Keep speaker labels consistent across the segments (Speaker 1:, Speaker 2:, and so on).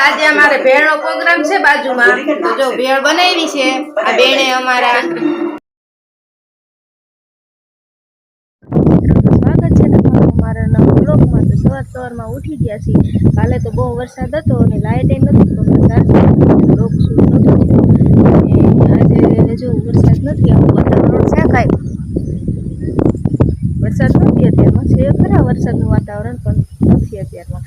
Speaker 1: આજે અમારે ભેળનો પ્રોગ્રામ છે બાજુમાં. જો ભેળ બનાવી છે, આ બેને અમારા
Speaker 2: કાલે તો બહુ વરસાદ હતો અને લાઇટ નથી, તો વરસાદ બ્લોગ શૂટ આજે હજુ વરસાદ નથી વાતાવરણ વરસાદ નથી અત્યારમાં. છે ખરા વરસાદનું વાતાવરણ, પણ નથી અત્યારમાં.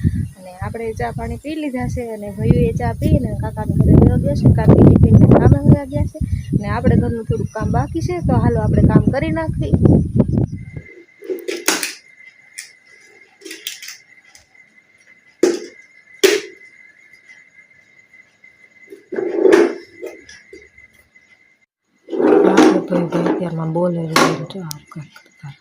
Speaker 2: આપણે ચા પાણી પી લીધા છે અને ભાઈઓએ ચા પીને કાકાને ઘરે રહેવા ગયા છે. કાકી ટિફિનને કામ વયા ગયા છે. અને આપણે ઘરનું થોડુંક કામ બાકી છે, તો હાલો આપણે કામ કરી
Speaker 1: ભાઈ અત્યારમાં બોલે કરતા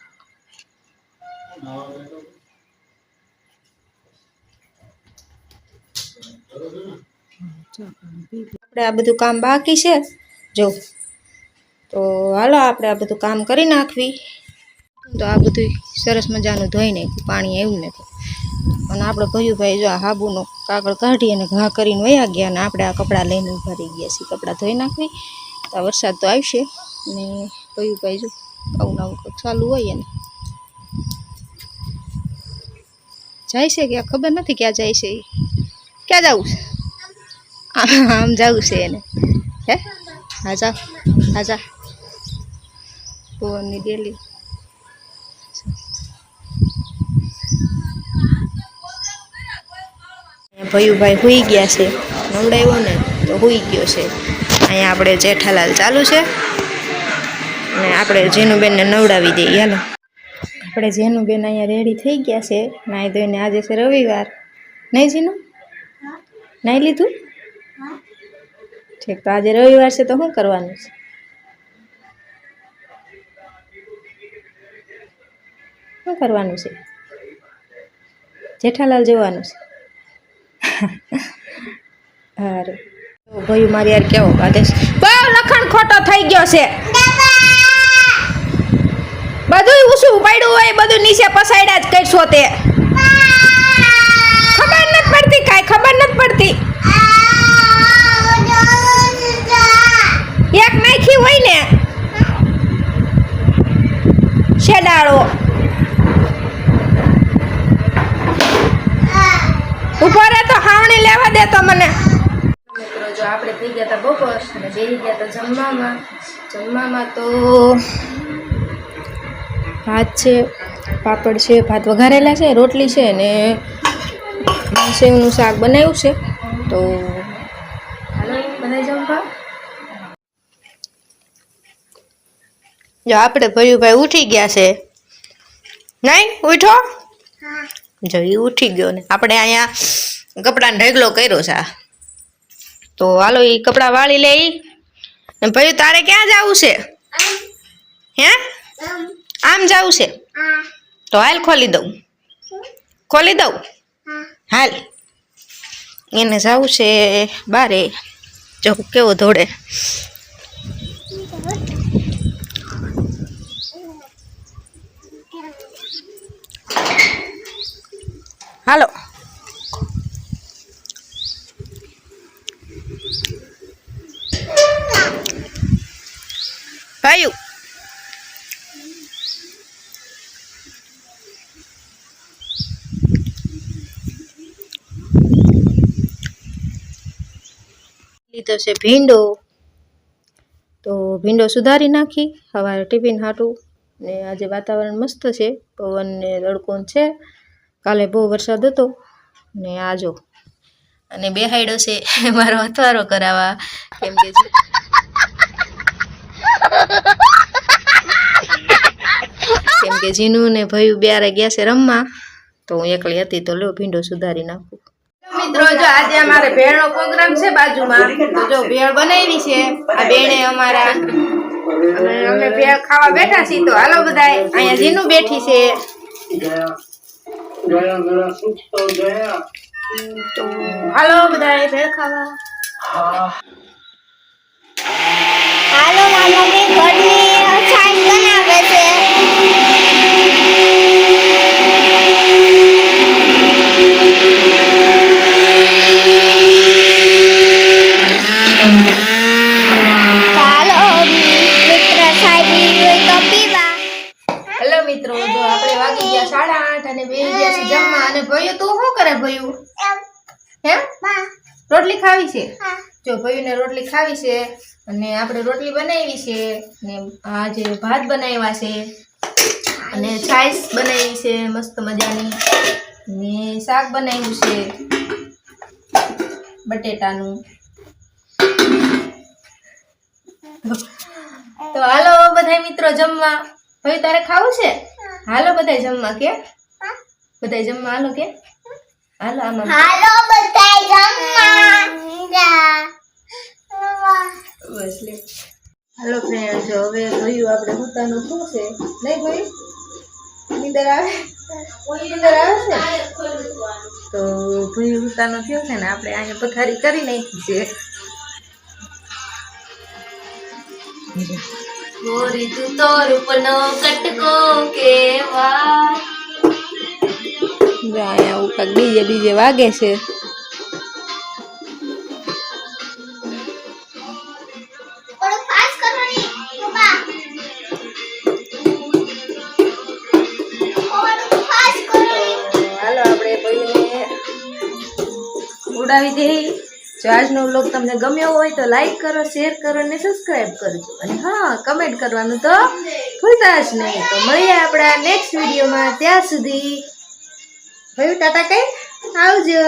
Speaker 2: આપણે આ બધું કામ બાકી છે? જો. તો હાલો આપણે આ બધું કામ કરી નાખવી. તો આ બધું સરસ મજાનું ધોઈ નાખ્યું, પાણી આવ્યું નથી અને આપણે ભયુભાઈ જો આ હાબુનો કાગળ કાઢી અને ઘા કરીને વયા ગયા અને આપણે આ કપડાં લઈને ઊભા રહી ગયા છીએ. કપડાં ધોઈ નાખવી. તો વરસાદ તો આવશે. અને ભયુભાઈ જો આવું નવું કંઈક ચાલુ હોય એને. જાય છે કે ખબર નથી ક્યાં જાય છે ઈ. ક્યાં જવું છે? આમ જવું છે એને. હે? હા, જા. હા, જા. પવનની ડેલી. ભયુભાઈ હુઈ ગયા છે. નવડાવ્યો ને તો હુઈ ગયો છે. અહીંયા આપણે જેઠાલાલ ચાલુ છે. અને આપણે જેનુબેનને નવડાવી દઈએ. હાલો. આપણે જેનુબેન અહીંયા રેડી થઈ ગયા છે. નાહી ધોઈને આજે છે રવિવાર. નહીં જીનું? નાહી લીધું? ઠીક તો આજે રવિવાર છે તો શું કરવાનું છે? શું કરવાનું છે? જેઠાલાલ જોવાનું છે. સારું ભાઈ મારી યાર કેવો કાઢે બહુ લખણ ખોટો થઈ ગયો છે. બધું ઊસું પડ્યું હોય બધું નીચે પસાડ્યા જ કરશો તે. ખબર નથી પડતી. એક નાખી હોય ને, શેડાળો. ઊભો રહે તો હાવણી લેવા દે તો મને.
Speaker 1: જો આપણે થઈ ગયા હતા બપોર અને બેસી ગયા હતા જમવામાં. જમવામાં તો
Speaker 2: ભાત છે, પાપડ છે, ભાત વઘારેલા છે, રોટલી છે ને સેવનું શાક બનાવ્યું છે તો જો આપણે ભયુભાઈ ઉઠી ગયા છે. નહીં ઉઠો? જો એ ઉઠી ગયો ને. આપણે અહીંયા કપડાનો ઢગલો કર્યો છે. આ. તો હાલો એ કપડાં વાળી લે ઈ. ને ભયું તારે ક્યાં જવું છે? હે? આમ. જવું છે? તો હાલ ખોલી દઉં. ખોલી દઉં? હાલ. એને જવું છે બારે. જો કેવો દોડે હાલો. ભાઈ છે ભીંડો. તો ભીંડો સુધારી નાખી સવારે ટિફિન હાટું ને આજે વાતાવરણ મસ્ત છે, પવન ને રડકોન છે. કાલે બહુ વરસાદ હતો ને આજો અને બેહાડ્યો છે, મારો અથવારો કરાવવા. કેમ કે કેમ કે જીનું ને ભયું બ્યારે ગયા છે રમવા, તો હું એકલી હતી તો લો ભીંડો સુધારી નાખું.
Speaker 1: મિત્રો જો આજે અમારે ભેળનો પ્રોગ્રામ છે બાજુમાં તો જો ભેળ બનાવી છે આ બેને અમારા અમે ભેળ ખાવા બેઠા છીએ તો હાલો બધાય અહીંયા જીનું બેઠી છે.
Speaker 3: તો
Speaker 1: હાલો બધા ભેળ ખાવા.
Speaker 3: હા.
Speaker 4: હાલો મમ્મી ઘરની અને બે ગયા
Speaker 2: જમવા
Speaker 4: અને ભયો તું શું કરે ભયું? એમ.
Speaker 2: રોટલી ખાવી છે? જો ભયુને રોટલી ખાવી છે અને આપણે રોટલી બનાવી છે ને આજે ભાત બનાવ્યા છે અને છાશ બનાવી છે મસ્ત મજાની ને શાક બનાવ્યું છે બટેટાનું. તો હાલો બધા મિત્રો જમવા. ભાઈ તારે ખાવું છે? હાલો બધા જમવા કે? બધા જમવા? હાલો કે? હાલો આમાં.
Speaker 4: હાલો બધા જમવા.
Speaker 2: બસ લે. હાલો ફ્રેન્ડ જો હવે ભયું આપણે પોતાનું શું છે? નહીં ભાઈ નીંદર આવે? નીંદર આવે છે? તો ભયું હુતાનું થયું છે ને આપણે અહીંયા પથારી કરી નાખી છે. ગોરી તું તો રૂપનો કટકો કેવા અહીંયા ડીજે બીજે વાગે છે.
Speaker 4: થોડું ફાસ્ટ કરો ને પપ્પા. થોડું ફાસ્ટ કરો ને
Speaker 2: તો હાલો આપણે ભાઈને ઉડાવી દઈએ. જો આજનો વ્લોગ તમને ગમ્યો હોય તો લાઈક કરો શેર કરો અને સબસ્ક્રાઈબ કરજો. અને હા કમેન્ટ કરવાનું તો ભૂલતા જ નહીં. તો મળીએ આપણા નેક્સ્ટ વિડીયોમાં ત્યાં સુધી ભાઈ ટાટા કઈ આવજો.